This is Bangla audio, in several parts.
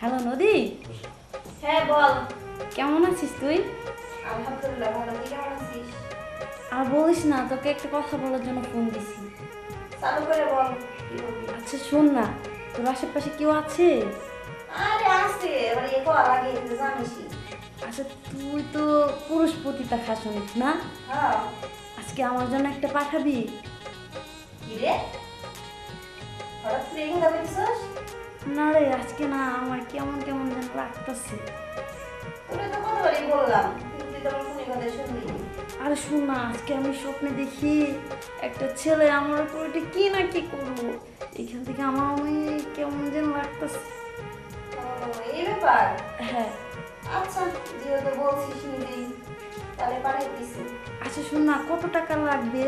হ্যালো নদী। হ্যাঁ বল। কেমন আছিস তুই? আলহামদুলিল্লাহ ভালো। তুই কেমন আছিস? আর বলিস না তোকে একটা কথা বলার জন্য ফোন দিছি। চালু করে বল। আচ্ছা শোন না তোর আশেপাশে কেউ আছে? আরে এবার এ তুই আচ্ছা তুই তো পুরুষ পতিতা খাস অনেক না? হ্যাঁ। আজকে আমার জন্য একটা পাঠাবি? কি রে? হঠাৎ করে না রে আজকে না আমার কেমন কেমন যেন লাগতেছে। তোকে তো কতবারই বললাম তুই তো আমার ফোনে কথা শুনলি। আরে শোন না আজকে আমি স্বপ্নে দেখি একটা ছেলে আমার উপর এটা কি না কি করব। এখান থেকে আমার আমি কেমন যেন লাগতেছে। এই ব্যাপার? হ্যাঁ। আচ্ছা যেহেতু বলছিস নিজেই তাহলে পাঠিয়ে দিছি। আচ্ছা শোন না কত টাকা লাগবে?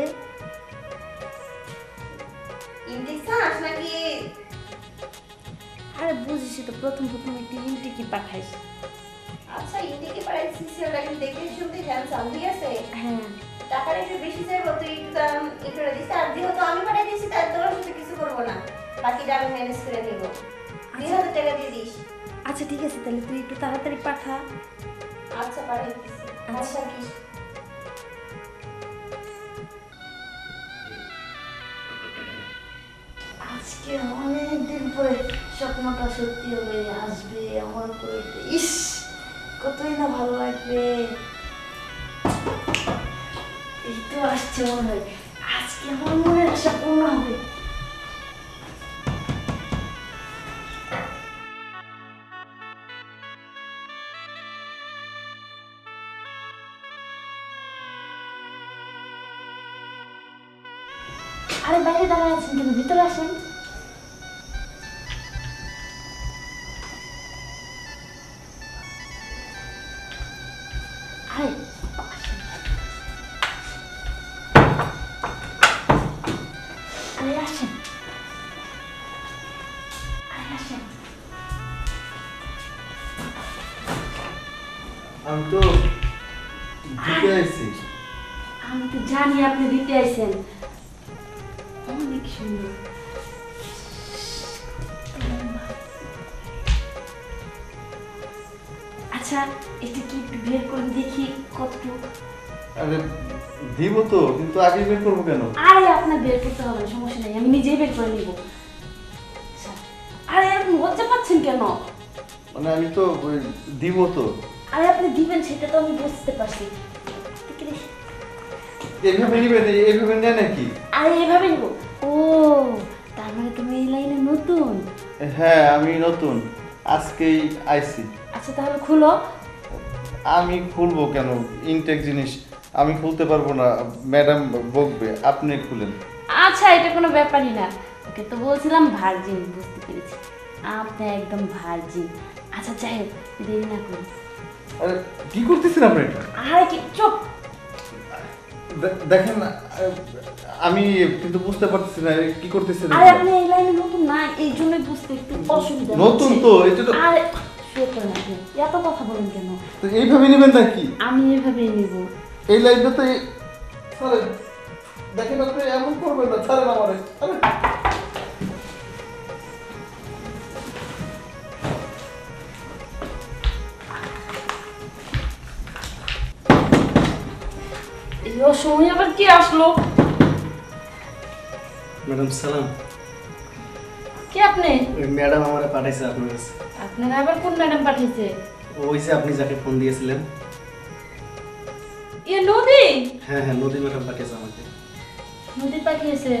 ইন্ডিসাস নাকি আরে বুঝিস তো প্রথম প্রথম একটি ইন্টি কি পাঠাইস আচ্ছা ইন্ডিকে পাঠাইছিস? সেটা কি দেখে শুনতে হ্যান্ডসাম ঠিক আছে? হ্যাঁ। টাকার একটু বেশি চাইব তুই একটু দাম করে। দিস আর যেহেতু আমি পাঠিয়ে দিচ্ছি তার তোর সাথে কিছু করব না। বাকিটা আমি ম্যানেজ করে নেব। দুই হাজার টাকা দিয়ে দিস। আচ্ছা ঠিক আছে তাহলে তুই একটু তাড়াতাড়ি পাঠা। আচ্ছা পাঠিয়ে আচ্ছা। আচ্ছা কি আজকে অনেক দিন পরে স্বপ্নটা সত্যি হবে আসবে আমার করে ইস, কতই না ভালো লাগবে। এই তো আসছে মনে হয়। আজকে আমার মনে আশা পূর্ণ হবে। আরে আসেন। আরে আসেন আরে আসেন আমি তো দিতে আসছি আমি তো জানি আপনি দিতে আইছেন আচ্ছা এটা কি একটু বের করে দেখি কতটুকু? আরে দিব তো কিন্তু আগে বের করব কেন? আরে আপনার বের করতে হবে না, সমস্যা নেই আমি নিজেই বের করে নিব। আচ্ছা, আরে আপনি লজ্জা পাচ্ছেন কেন? মানে আমি তো দিব তো। আরে আপনি দিবেন সেটা তো আমি বুঝতে পারছি। এইভাবে নিবে না, এইভাবে নেয় নাকি? আরে এভাবে নিব। ও তার মানে তুমি এই লাইনে নতুন? হ্যাঁ আমি নতুন আজকেই আইছি আচ্ছা তাহলে খুলো। আমি খুলবো কেন? ইনটেক জিনিস আমি খুলতে পারব না। ম্যাডাম বকবে আপনি খুলেন। আচ্ছা এটা কোনো ব্যাপারই না। ওকে তো বলছিলাম ভার্জিন বুঝতে পেরেছি। আপনি একদম ভার্জিন আচ্ছা যাই হোক দেরি না করুন। আরে কি করতেছেন আপনি? আরে কি চুপ! দেখেন আমি কিন্তু বুঝতে পারতেছি না কি করতেছেন আরে আপনি এই লাইনে নতুন না এই জন্যই বুঝতে একটু অসুবিধা নতুন তো এটা তো আরে শুয়ে পড়েন আপনি এত কথা বলেন কেন? তো এইভাবে নেবেন নাকি? আমি এভাবেই নিব। এই লাইনটা তো ছাড়েন দেখেন আপনি এমন করবেন না ছাড়েন আমারে। ছাড়েন। এই অসময় আবার কি আসলো? ম্যাডাম সালাম। কি আপনি? ওই ম্যাডাম আমারে পাঠাইছে আপনার কাছে। আপনারা আবার কোন ম্যাডাম পাঠিয়েছে ওই যে আপনি যাকে ফোন দিয়েছিলেন। এ নদী? হ্যাঁ হ্যাঁ নদী ম্যাডাম পাঠিয়েছে আমাকে। নদী পাঠিয়েছে।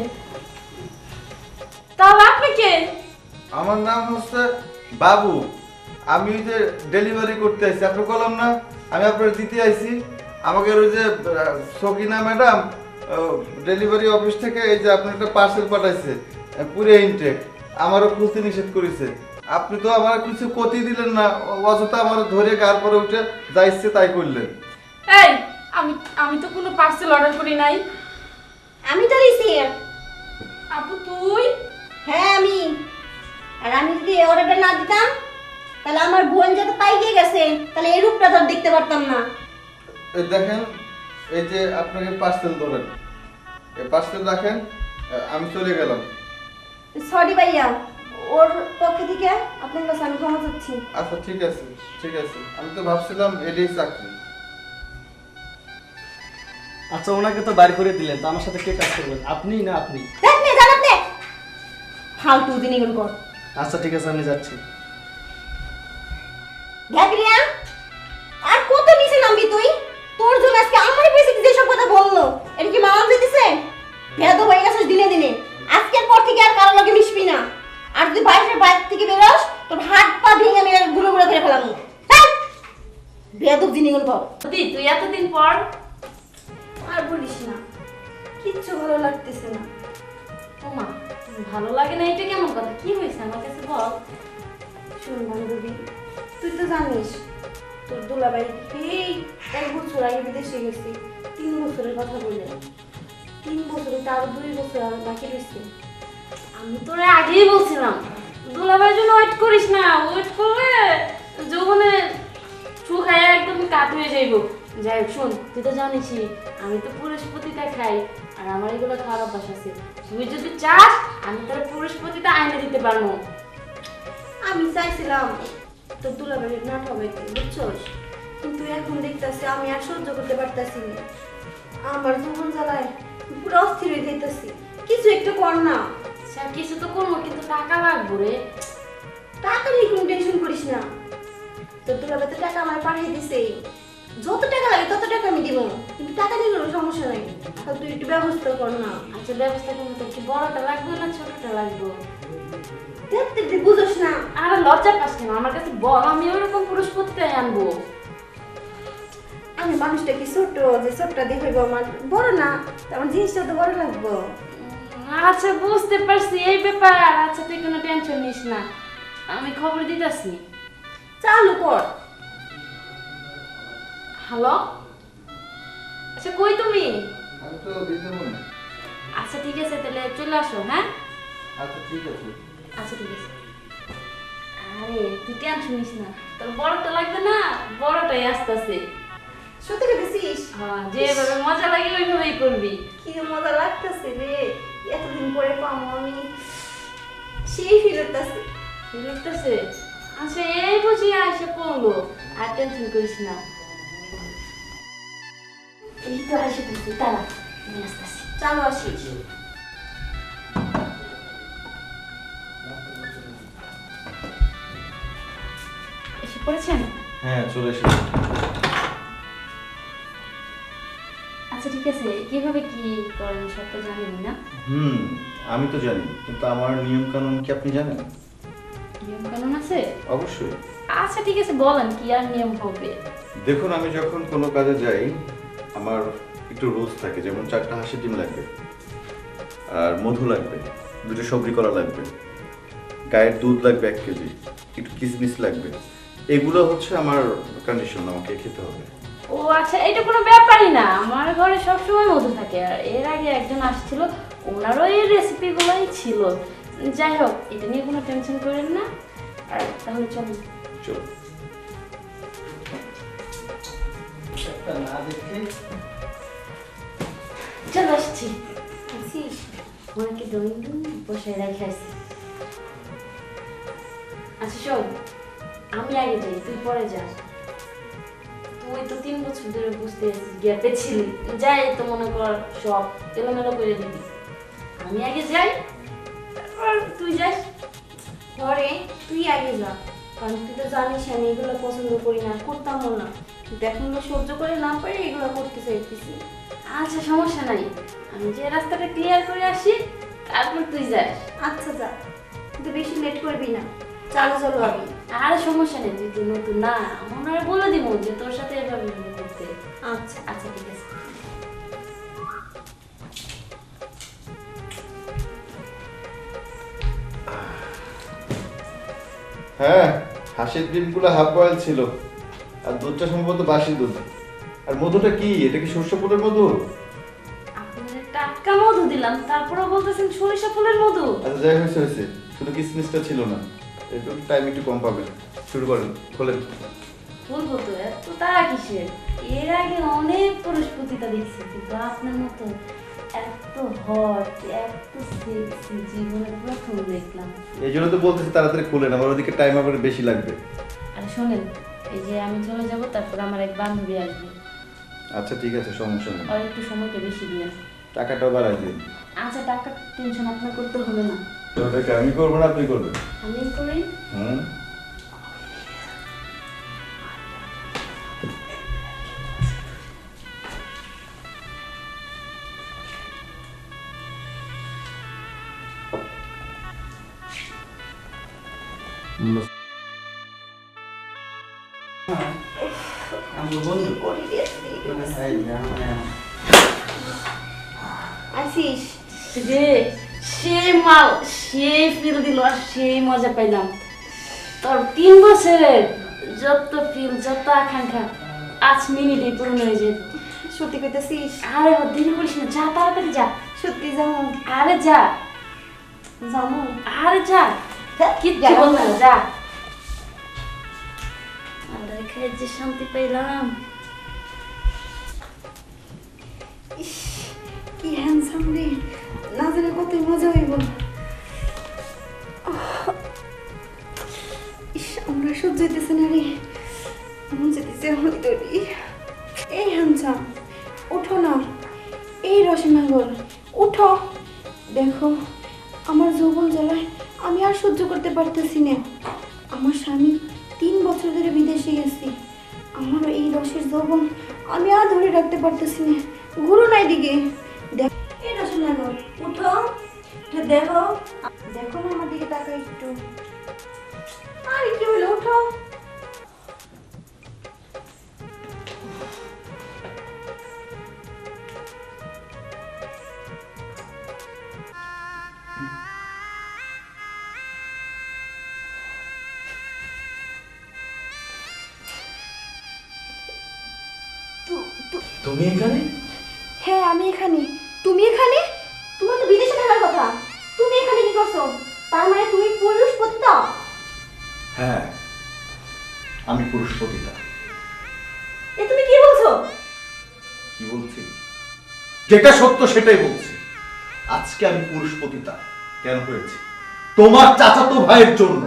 তাহলে আপনি কে? আমার নাম হচ্ছে বাবু। আমি ওই যে ডেলিভারি করতে আইছি। আপনি কলম না? আমি আপনার দিতে আইছি। আমাকে ওই যে সকিনা ম্যাডাম ডেলিভারি অফিস থেকে এই যে আপনার একটা পার্সেল পাঠাইছে পুরো ইনটেক। আমারও খুলতে নিষেধ করেছে। আপনি তো আমার কিছু ক্ষতি দিলেন না অযথা আমার ধরে গার পরে উঠে যা ইচ্ছে তাই করলেন। এই আমি আমি তো কোনো পার্সেল অর্ডার করি নাই। আমি তো দিছি। আপু তুই? হ্যাঁ আমি। আর আমি যদি এই অর্ডারটা না দিতাম তাহলে আমার বোন যত পাইকে গেছে তাহলে এই রূপটা তো আর দেখতে পারতাম না। এই দেখেন এই যে আপনাকে পার্সেল ধরেন। এই পার্সেল রাখেন আহ, আমি চলে গেলাম। সরি ভাইয়া ওর পক্ষ থেকে আপনার কাছে আমি ক্ষমা চাচ্ছি। আচ্ছা ঠিক আছে ঠিক আছে। আমি তো ভাবছিলাম এটাই চাকরি। আচ্ছা ওনাকে তো বাইর করে দিলেন তো আমার সাথে কে কাজ করবেন? আপনি না আপনি? দেখ নে জানাত ফালতু দিন এগুলো কর। আচ্ছা ঠিক আছে আমি যাচ্ছি। দেখ রিয়া আর কত নিচে নামবি তুই? তোর জন্য আজকে আমার পয়সা যে সব কথা বলল। এটা কি মানান দিতেছে? ভেদ হয়ে গেছিস দিনে দিনে। আজকের পর থেকে আর কারও লগে মিশবি না। আর যদি বাইরের বাইরে থেকে বেরোস তোর হাত পা ভেঙে মেরে গুঁড়ো গুঁড়ো করে ফেলাম বেদব জিনিসগুলো কর। দি তুই এতদিন পর আর বলিস না। কিচ্ছু ভালো লাগতেছে না। ওমা ভালো লাগে না এটা কেমন কথা? কি হয়েছে? আমার কাছে বল। শোন বান্ধবী তুই তো জানিস তোর দুলাবাই এই এক বছর আগে বিদেশে গেছি তিন বছরের কথা বললে তিন বছরে তার দুই বছর বাকি রয়েছে আমি তোরে আগেই বলছিলাম, দুলাভাইয়ের জন্য ওয়েট করিস না ওয়েট করলে যৌবনে শুকায় একদম কাত হয়ে যাইব। যাই হোক, শোন, তুই তো জানিসই আমি তো পুরস্পতিটা খাই, আর আমার এগুলো খাওয়ার অভ্যাস আছে। তুই যদি চাস, আমি তোর পুরস্পতিটা আইনে দিতে পারব। আমি চাইছিলাম তোর দুলাবাড়ির নাট হবে বুঝছস? কিন্তু এখন দেখতেছি আমি আর সহ্য করতে পারতাছি না। আমার জীবন জ্বালায়। পুরো অস্থির হয়ে যাইতাছি। কিছু একটু কর না। স্যার কিছু তো করব কিন্তু টাকা লাগবো রে। টাকা নিয়ে কোনো টেনশন করিস না। তোর টাকা আমার পাঠিয়ে দিছে যত টাকা লাগে তত টাকা আমি দিব। কিন্তু টাকা নিয়ে কোনো সমস্যা নাই। আর তুই একটু ব্যবস্থা কর না। আচ্ছা ব্যবস্থা করব তো কি বড়টা লাগবে না ছোটটা লাগবে? দেখতে বুঝোস না। আর লজ্জা পাস কেন? আমার কাছে বল আমি ওরকম পুরুষ পুরস্পতিটাই আনব। আমি মানুষটা কি ছোট যে ছোটটা দেখব আমার। বড় না তো আমার জিনিসটা তো বড় লাগবো। আচ্ছা বুঝতে পারছি এই ব্যাপার। আচ্ছা তুই কোনো টেনশন নিস না। আমি খবর দিতেছি। চালু কর। হ্যালো? আচ্ছা কই তুমি? আমি তো বিদ্যমান আচ্ছা ঠিক আছে তাহলে চলে আসো হ্যাঁ? আচ্ছা ঠিক আছে। আচ্ছা ঠিক আছে। আরে তুই টেনশন নিস না। তোর বড়টা লাগবে না? বড়টাই আসতেছে। সত্যি হ্যাঁ যেভাবে মজা লাগে ওইভাবেই করবি। কি মজা লাগতেছে রে এতদিন পরে পাবো আমি সেই ফিল হতেছে দেখতেছে আচ্ছা এই বুঝি আসে পড়ল আর টেনশন করিস না। এই তো আসে পড়ছি তারা আসতেছি। চালু আসিস এসে পড়েছেন? হ্যাঁ চলে এসেছি। ঠিক আছে কীভাবে কি করেন সব তো জানেন না। হুম আমি তো জানি কিন্তু আমার নিয়ম কানুন কি আপনি জানেন? নিয়ম কানুন আছে? অবশ্যই। আচ্ছা ঠিক আছে বলেন কি আর নিয়ম হবে? দেখুন আমি যখন কোনো কাজে যাই আমার একটু রোজ থাকে যেমন চারটা হাঁসের ডিম লাগবে আর মধু লাগবে দুটো সবজি করা লাগবে গায়ের দুধ লাগবে এক কেজি একটু কিসমিস লাগবে এগুলো হচ্ছে আমার কন্ডিশন আমাকে খেতে হবে। ও আচ্ছা এটা কোনো ব্যাপারই না। আমার ঘরে সবসময় মধু থাকে। আর এর আগে একজন আসছিল ওনারও এই রেসিপিগুলোই ছিল। যাই হোক এটা নিয়ে কোনো টেনশন করেন না। আর তাহলে চলুন। চলো চলে আসছি। আসিস ওনাকে দৈন বসায় রেখে আসছি আচ্ছা শোন আমি আগে যাই তুই পরে যা তুই তো তিন বছর ধরে বুঝতে গ্যাপে ছিলি। যাই তো মনে কর সব এলোমেলো করে দিবি। আমি আগে যাই তারপর তুই যাস। পরে তুই আগে যা। কারণ তুই তো জানিস আমি এগুলো পছন্দ করি না করতামও না। এখন সহ্য করে না পারি এগুলো করতে চাইতেছি। আচ্ছা সমস্যা নাই। আমি যে রাস্তাটা ক্লিয়ার করে আসি তারপর তুই যাস। আচ্ছা যা। কিন্তু বেশি লেট করবি না। চালু চালু আমি আর সমস্যা নেই তুই তো নতুন। না বলে দিব যে তোর সাথে এভাবে করতে। আচ্ছা। আচ্ছা ঠিক আছে। হ্যাঁ হাঁসের ডিমগুলো হাফ বয়েল ছিল। আর দুধটা সম্ভবত বাসি দুধ। আর মধুটা কি? এটা কি সর্ষে ফুলের মধু? টাটকা মধু দিলাম তারপরেও বলতেছেন সরিষা ফুলের মধু। আচ্ছা যাই হয়েছে হয়েছে। শুধু কিসমিসটা ছিল না। একটু টাইম একটু কম পাবেন। শুরু করেন খোলেন বলব তো এত তারা কিসের? এর আগে অনেক পুরুষ পতিতা দেখছি কিন্তু আপনার মতো এত হট এত সেক্সি জীবনে প্রথম দেখলাম। এই জন্য তো বলতেছি তাড়াতাড়ি খুলেন আমার ওদিকে টাইম আবার বেশি লাগবে। আর শোনেন এই যে আমি চলে যাব তারপর আমার এক বান্ধবী আসবে। আচ্ছা ঠিক আছে সমস্যা নেই। আর একটু সময়টা বেশি দিবেন টাকাটাও বাড়াই দিন। আচ্ছা টাকা টেনশন আপনার করতে হবে না। ওটাকে আমি করব না আপনি করবেন আমি করি। হুম? আসিস রে সেই মাল সেই ফিল দিল আর সেই মজা পাইলাম। তোর তিন বছরের যত ফিল যত আকাঙ্ক্ষা আজ মিনিটে পূরণ হয়ে যেত সত্যি কইতেছিস? আরে দেরি করিস না যা তাড়াতাড়ি যা। সত্যি যাব। আরে যা। যাব? আরে যা। কিচ্ছু বল না যা। আল্লাহ খাই যে শান্তি পাইলাম। ইস, কি হ্যান্ডসাম রে। না জানে কতই মজা হইব। আমরা সহ্য হইতেছে না রে। মন যেতেছে আমার তৈরি এই হ্যান্ডসাম উঠো না। এই দেখো, আমার যৌবন জ্বালায় আমি আর সহ্য করতে পারতেছি না। আমার স্বামী তিন বছর ধরে বিদেশে গেছি। আমার এই রসের যৌবন আমি আর ধরে রাখতে পারতেছি না। ঘুরো না এদিকে। দেখ এই রসমাঙ্গল উঠো এটা দেখো। দেখো না আমার দিকে টাকা একটু। আর একটু হলো? উঠো। তুমি এখানে? হ্যাঁ আমি এখানে। তুমি এখানে? তোমার তো বিদেশে থাকার কথা। তুমি এখানে কি করছ? তার মানে তুমি পুরুষ পতিতা হ্যাঁ আমি পুরুষ পতিতা এ তুমি কি বলছো? কি বলছি? যেটা সত্য সেটাই বলছি। আজকে আমি পুরুষ পতিতা কেন হয়েছে? তোমার চাচাতো ভাইয়ের জন্য।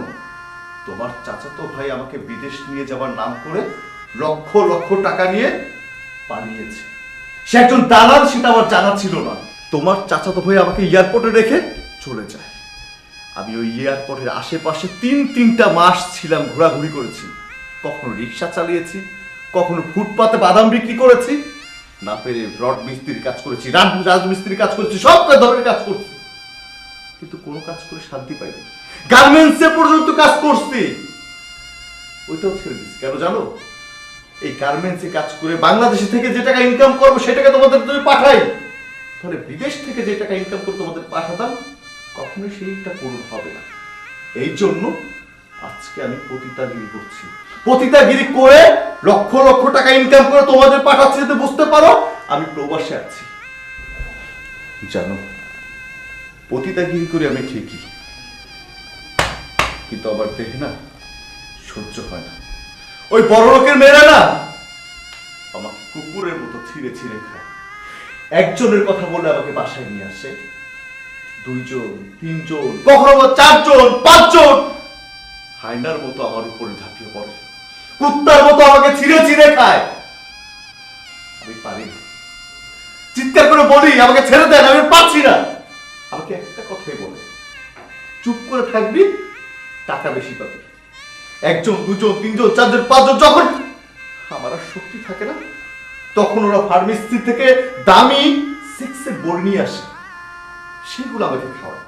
তোমার চাচাতো ভাই আমাকে বিদেশ নিয়ে যাওয়ার নাম করে লক্ষ লক্ষ টাকা নিয়ে পালিয়েছে। সে একজন দালাল সেটা আমার জানা ছিল না। তোমার চাচাতো ভাই আমাকে এয়ারপোর্টে রেখে চলে যায়। আমি ওই এয়ারপোর্টের আশেপাশে তিন, তিনটা মাস ছিলাম, ঘোরাঘুরি করেছি। কখনো রিক্সা চালিয়েছি, কখনো ফুটপাতে বাদাম বিক্রি করেছি। না পেরে রড মিস্ত্রির কাজ করেছি, রাজ, রাজমিস্ত্রির কাজ করেছি, সব ধরনের কাজ করছি। কিন্তু কোনো কাজ করে শান্তি পাইনি। গার্মেন্টসে পর্যন্ত কাজ করছি। ওইটাও ছেড়ে দিচ্ছি কেন জানো? এই গার্মেন্টসে কাজ করে বাংলাদেশে থেকে যে টাকা ইনকাম করব সেটাকে তোমাদের তুমি পাঠাই। তাহলে বিদেশ থেকে যে টাকা ইনকাম করে তোমাদের পাঠাতাম, কখনোই সেইটা পূরণ হবে না। এই জন্য আজকে আমি পতিতাগিরি করছি। পতিতাগিরি করে লক্ষ লক্ষ টাকা ইনকাম করে তোমাদের পাঠাচ্ছি যাতে বুঝতে পারো, আমি প্রবাসে আছি। জানো, পতিতাগিরি করে আমি ঠিকই। কিন্তু আবার দেখে না সহ্য হয় না। ওই বড় লোকের মেয়েরা না? আমাকে কুকুরের মতো ছিঁড়ে ছিঁড়ে খায়। একজনের কথা বলে আমাকে বাসায় নিয়ে আসে। দুইজন, তিনজন, কখনো চারজন, পাঁচজন। হাইনার মতো আমার উপরে ঝাঁপিয়ে পড়ে। কুত্তার মতো আমাকে ছিঁড়ে ছিঁড়ে খায়। আমি পারি না। চিৎকার করে বলি, আমাকে ছেড়ে দেন, আমি পাচ্ছি না। আমাকে একটা কথাই বলে, চুপ করে থাকবি, টাকা বেশি পাবি। একজন, দুজন, তিনজন, চারজন, পাঁচজন যখন আমার শক্তি থাকে না, তখন ওরা ফার্মেসি থেকে দামি সিক্সের বড়ি নিয়ে আসে। সেগুলো আমাকে খাওয়ায়।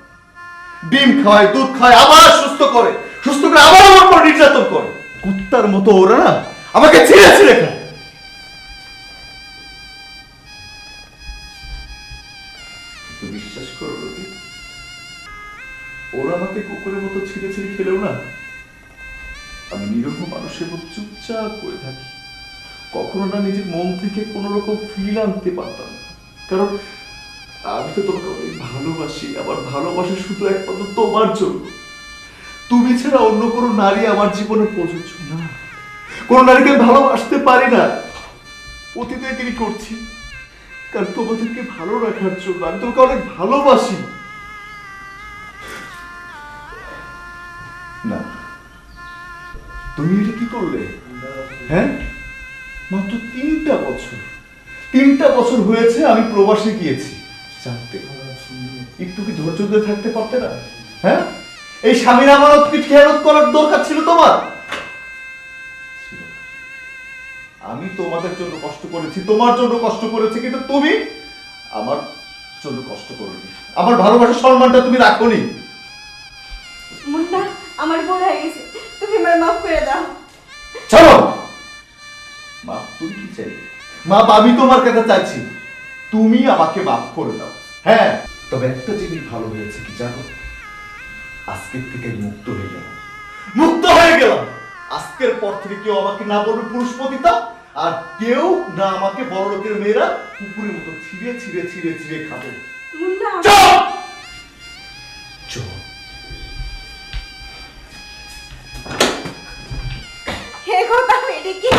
ডিম খাওয়ায়, দুধ খাওয়ায়, আবার সুস্থ করে। সুস্থ করে আবার আমার উপর নির্যাতন করে। কুত্তার মতো ওরা না, আমাকে ছিঁড়ে ছিঁড়ে খায়। বিশ্বাস করো ওরা আমাকে কুকুরের মতো ছিঁড়ে ছিঁড়ে মানুষের চুপচাপ করে থাকি। কখনো না নিজের মন থেকে কোনো রকম ফিল আনতে পারতাম। কারণ আমি তো তোমাকে অনেক ভালোবাসি, আমার ভালোবাসা শুধু একমাত্র তোমার জন্য। তুমি ছাড়া অন্য কোনো নারী আমার জীবনে প্রযোজ্য না। কোনো নারীকে ভালোবাসতে পারি না। তিনি করছি। কারণ তোমাদেরকে ভালো রাখার জন্য আমি তোমাকে অনেক ভালোবাসি। না। তুমি এটা করলে? হ্যাঁ? মাত্র তিনটা বছর। তিনটা বছর হয়েছে আমি প্রবাসে গিয়েছি। জানতে। একটু কি ধৈর্য ধরে থাকতে পারতে না? হ্যাঁ? এই স্বামীর আমানত কি খেয়ালত করার দরকার ছিল তোমার? আমি তোমাদের জন্য কষ্ট করেছি, তোমার জন্য কষ্ট করেছি, কিন্তু তুমি আমার জন্য কষ্ট করনি। আমার ভালোবাসার সম্মানটা তুমি রাখোনি। মুন্না, আমার ভুল হয়ে গেছে। তুমি আমার মাফ করে দাও। চলো। মাপ তুমি কি চাই মাপ আমি তোমার কাছে চাইছি। তুমি আমাকে মাফ করে দাও। হ্যাঁ তবে একটা জিনিস ভালো হয়েছে কি জানো? আজকের থেকে মুক্ত হয়ে গেলাম। মুক্ত হয়ে গেলাম! আজকের পর থেকে কেউ আমাকে না বলবে পুরুষপতিতা আর কেউ না আমাকে বড় লোকের মেয়েরা কুকুরের মতো ছিঁড়ে ছিঁড়ে ছিঁড়ে ছিঁড়ে খাবে। মুন্না! চুপ! চুপ। কথা মেরে কি?